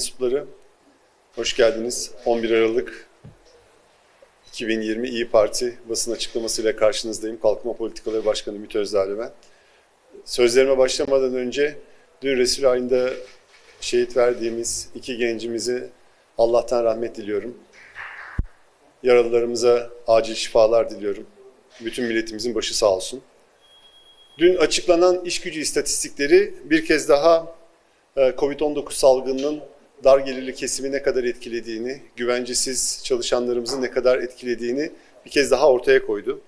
mensupları, hoş geldiniz. 11 Aralık 2020 İyi Parti basın açıklamasıyla karşınızdayım. Kalkınma Politikaları Başkanı Ümit Özdağ'la ben. Sözlerime başlamadan önce dün Resul ayında şehit verdiğimiz iki gencimizi Allah'tan rahmet diliyorum. Yaralılarımıza acil şifalar diliyorum. Bütün milletimizin başı sağ olsun. Dün açıklanan iş gücü istatistikleri bir kez daha e, Covid-19 salgınının dar gelirli kesimi ne kadar etkilediğini, güvencesiz çalışanlarımızın ne kadar etkilediğini bir kez daha ortaya koydu.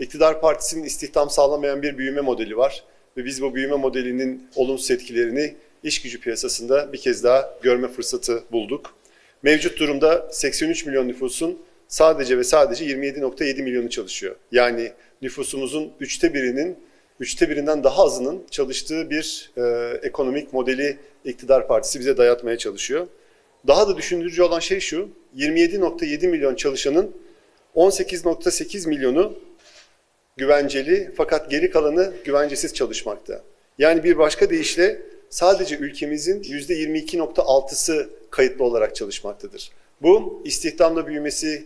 İktidar Partisi'nin istihdam sağlamayan bir büyüme modeli var ve biz bu büyüme modelinin olumsuz etkilerini iş gücü piyasasında bir kez daha görme fırsatı bulduk. Mevcut durumda 83 milyon nüfusun sadece ve sadece 27.7 milyonu çalışıyor. Yani nüfusumuzun üçte birinin üçte birinden daha azının çalıştığı bir e, ekonomik modeli iktidar partisi bize dayatmaya çalışıyor. Daha da düşündürücü olan şey şu, 27.7 milyon çalışanın 18.8 milyonu güvenceli fakat geri kalanı güvencesiz çalışmakta. Yani bir başka deyişle sadece ülkemizin %22.6'sı kayıtlı olarak çalışmaktadır. Bu istihdamla büyümesi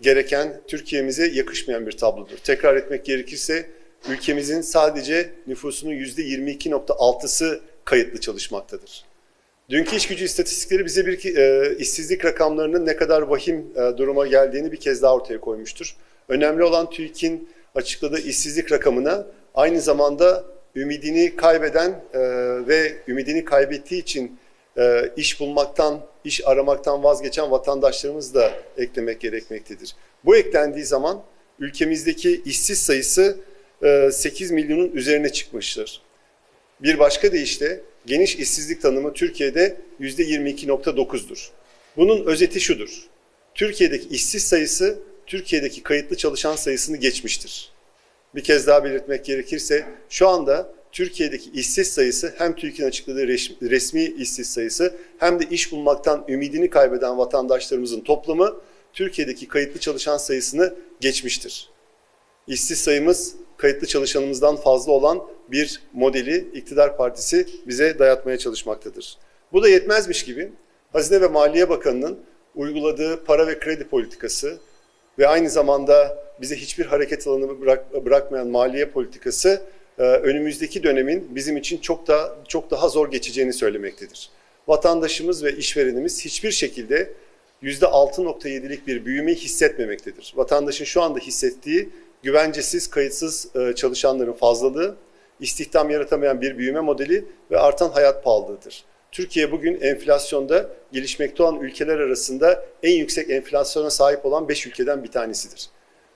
gereken Türkiye'mize yakışmayan bir tablodur. Tekrar etmek gerekirse ülkemizin sadece nüfusunun %22.6'sı kayıtlı çalışmaktadır. Dünkü iş gücü istatistikleri bize bir e, işsizlik rakamlarının ne kadar vahim e, duruma geldiğini bir kez daha ortaya koymuştur. Önemli olan TÜİK'in açıkladığı işsizlik rakamına aynı zamanda ümidini kaybeden e, ve ümidini kaybettiği için e, iş bulmaktan, iş aramaktan vazgeçen vatandaşlarımız da eklemek gerekmektedir. Bu eklendiği zaman ülkemizdeki işsiz sayısı 8 e, milyonun üzerine çıkmıştır. Bir başka deyişle geniş işsizlik tanımı Türkiye'de %22.9'dur. Bunun özeti şudur. Türkiye'deki işsiz sayısı Türkiye'deki kayıtlı çalışan sayısını geçmiştir. Bir kez daha belirtmek gerekirse şu anda Türkiye'deki işsiz sayısı hem TÜİK'in açıkladığı resmi işsiz sayısı hem de iş bulmaktan ümidini kaybeden vatandaşlarımızın toplamı Türkiye'deki kayıtlı çalışan sayısını geçmiştir. İşsiz sayımız kayıtlı çalışanımızdan fazla olan bir modeli iktidar partisi bize dayatmaya çalışmaktadır. Bu da yetmezmiş gibi Hazine ve Maliye Bakanı'nın uyguladığı para ve kredi politikası ve aynı zamanda bize hiçbir hareket alanı bırak, bırakmayan maliye politikası e, önümüzdeki dönemin bizim için çok da çok daha zor geçeceğini söylemektedir. Vatandaşımız ve işverenimiz hiçbir şekilde %6.7'lik bir büyümeyi hissetmemektedir. Vatandaşın şu anda hissettiği güvencesiz, kayıtsız e, çalışanların fazlalığı, istihdam yaratamayan bir büyüme modeli ve artan hayat pahalılığıdır. Türkiye bugün enflasyonda gelişmekte olan ülkeler arasında en yüksek enflasyona sahip olan 5 ülkeden bir tanesidir.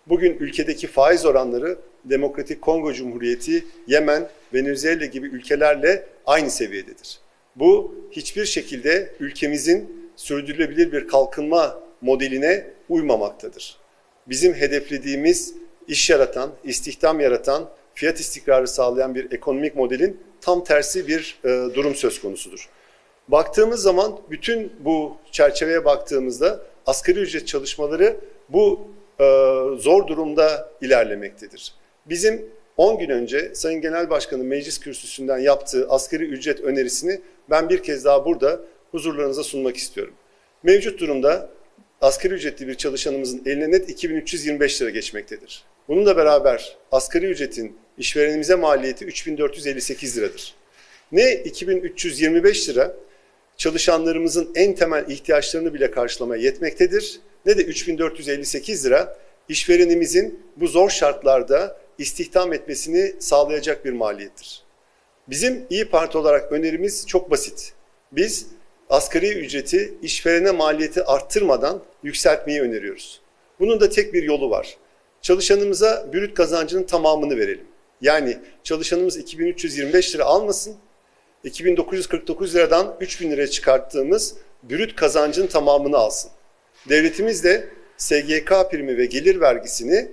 Bugün ülkedeki faiz oranları Demokratik Kongo Cumhuriyeti, Yemen, Venezuela gibi ülkelerle aynı seviyededir. Bu hiçbir şekilde ülkemizin sürdürülebilir bir kalkınma modeline uymamaktadır. Bizim hedeflediğimiz iş yaratan, istihdam yaratan, fiyat istikrarı sağlayan bir ekonomik modelin tam tersi bir e, durum söz konusudur. Baktığımız zaman bütün bu çerçeveye baktığımızda asgari ücret çalışmaları bu e, zor durumda ilerlemektedir. Bizim 10 gün önce Sayın Genel Başkan'ın meclis kürsüsünden yaptığı asgari ücret önerisini ben bir kez daha burada huzurlarınıza sunmak istiyorum. Mevcut durumda asgari ücretli bir çalışanımızın eline net 2325 lira geçmektedir. Bununla beraber asgari ücretin işverenimize maliyeti 3458 liradır. Ne 2325 lira çalışanlarımızın en temel ihtiyaçlarını bile karşılamaya yetmektedir ne de 3458 lira işverenimizin bu zor şartlarda istihdam etmesini sağlayacak bir maliyettir. Bizim İyi Parti olarak önerimiz çok basit. Biz asgari ücreti işverene maliyeti arttırmadan yükseltmeyi öneriyoruz. Bunun da tek bir yolu var. Çalışanımıza bürüt kazancının tamamını verelim. Yani çalışanımız 2325 lira almasın, 2949 liradan 3000 liraya çıkarttığımız bürüt kazancın tamamını alsın. Devletimiz de SGK primi ve gelir vergisini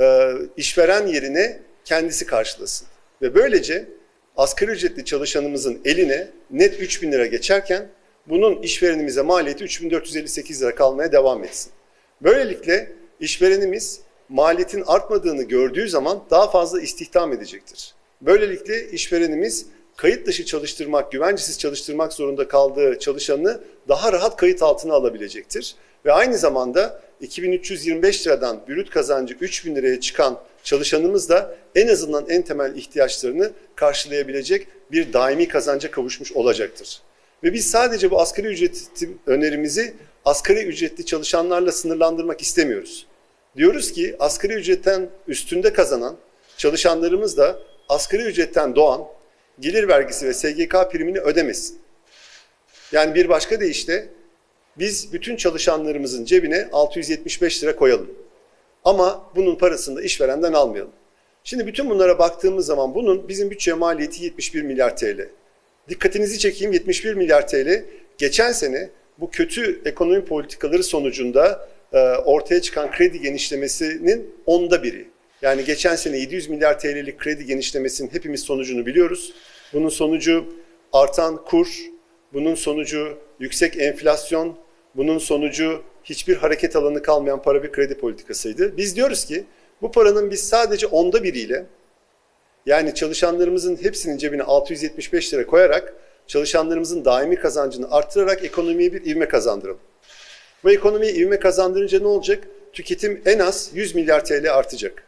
e, işveren yerine kendisi karşılasın. Ve böylece asgari ücretli çalışanımızın eline net 3000 lira geçerken bunun işverenimize maliyeti 3458 lira kalmaya devam etsin. Böylelikle işverenimiz maliyetin artmadığını gördüğü zaman daha fazla istihdam edecektir. Böylelikle işverenimiz kayıt dışı çalıştırmak, güvencesiz çalıştırmak zorunda kaldığı çalışanını daha rahat kayıt altına alabilecektir. Ve aynı zamanda 2325 liradan bürüt kazancı 3000 liraya çıkan çalışanımız da en azından en temel ihtiyaçlarını karşılayabilecek bir daimi kazanca kavuşmuş olacaktır. Ve biz sadece bu asgari ücret önerimizi asgari ücretli çalışanlarla sınırlandırmak istemiyoruz. Diyoruz ki asgari ücretten üstünde kazanan çalışanlarımız da asgari ücretten doğan gelir vergisi ve SGK primini ödemesin. Yani bir başka deyişle biz bütün çalışanlarımızın cebine 675 lira koyalım. Ama bunun parasını da işverenden almayalım. Şimdi bütün bunlara baktığımız zaman bunun bizim bütçe maliyeti 71 milyar TL. Dikkatinizi çekeyim 71 milyar TL geçen sene bu kötü ekonomi politikaları sonucunda ortaya çıkan kredi genişlemesinin onda biri. Yani geçen sene 700 milyar TL'lik kredi genişlemesinin hepimiz sonucunu biliyoruz. Bunun sonucu artan kur, bunun sonucu yüksek enflasyon, bunun sonucu hiçbir hareket alanı kalmayan para bir kredi politikasıydı. Biz diyoruz ki bu paranın biz sadece onda biriyle yani çalışanlarımızın hepsinin cebine 675 lira koyarak çalışanlarımızın daimi kazancını arttırarak ekonomiye bir ivme kazandıralım. Bu ekonomiye ivme kazandırınca ne olacak? Tüketim en az 100 milyar TL artacak.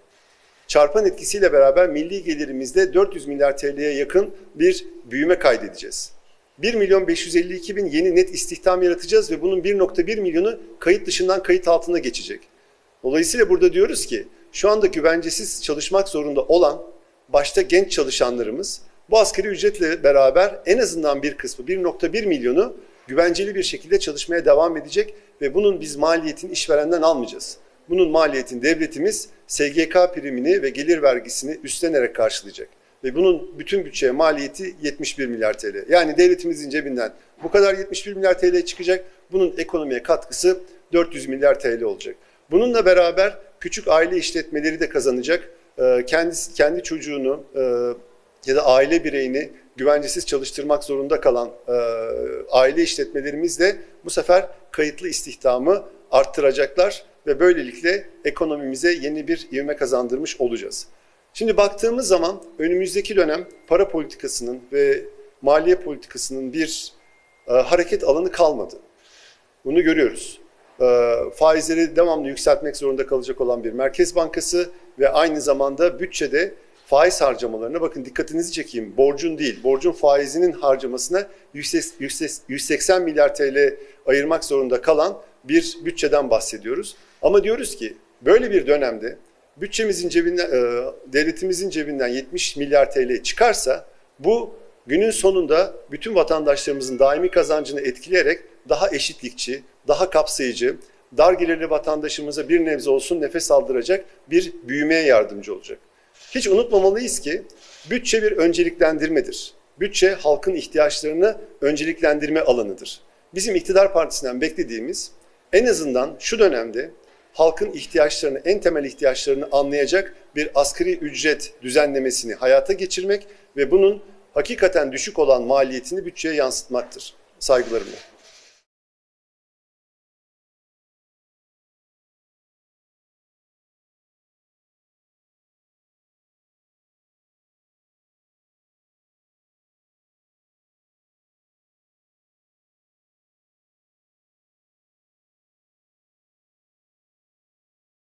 Çarpan etkisiyle beraber milli gelirimizde 400 milyar TL'ye yakın bir büyüme kaydedeceğiz. 1 milyon 552 bin yeni net istihdam yaratacağız ve bunun 1.1 milyonu kayıt dışından kayıt altına geçecek. Dolayısıyla burada diyoruz ki şu anda güvencesiz çalışmak zorunda olan başta genç çalışanlarımız bu asgari ücretle beraber en azından bir kısmı 1.1 milyonu güvenceli bir şekilde çalışmaya devam edecek ve bunun biz maliyetini işverenden almayacağız. Bunun maliyetini devletimiz SGK primini ve gelir vergisini üstlenerek karşılayacak. Ve bunun bütün bütçeye maliyeti 71 milyar TL. Yani devletimizin cebinden bu kadar 71 milyar TL çıkacak. Bunun ekonomiye katkısı 400 milyar TL olacak. Bununla beraber küçük aile işletmeleri de kazanacak. Kendisi, kendi çocuğunu ya da aile bireyini güvencesiz çalıştırmak zorunda kalan e, aile işletmelerimiz de bu sefer kayıtlı istihdamı arttıracaklar ve böylelikle ekonomimize yeni bir ivme kazandırmış olacağız. Şimdi baktığımız zaman önümüzdeki dönem para politikasının ve maliye politikasının bir e, hareket alanı kalmadı. Bunu görüyoruz. E, faizleri devamlı yükseltmek zorunda kalacak olan bir merkez bankası ve aynı zamanda bütçede faiz harcamalarına bakın dikkatinizi çekeyim. Borcun değil, borcun faizinin harcamasına 180 milyar TL ayırmak zorunda kalan bir bütçeden bahsediyoruz. Ama diyoruz ki böyle bir dönemde bütçemizin cebinden, e, devletimizin cebinden 70 milyar TL çıkarsa bu günün sonunda bütün vatandaşlarımızın daimi kazancını etkileyerek daha eşitlikçi, daha kapsayıcı, dar gelirli vatandaşımıza bir nebze olsun nefes aldıracak bir büyümeye yardımcı olacak. Hiç unutmamalıyız ki bütçe bir önceliklendirmedir. Bütçe halkın ihtiyaçlarını önceliklendirme alanıdır. Bizim iktidar partisinden beklediğimiz en azından şu dönemde halkın ihtiyaçlarını, en temel ihtiyaçlarını anlayacak bir asgari ücret düzenlemesini hayata geçirmek ve bunun hakikaten düşük olan maliyetini bütçeye yansıtmaktır. Saygılarımla.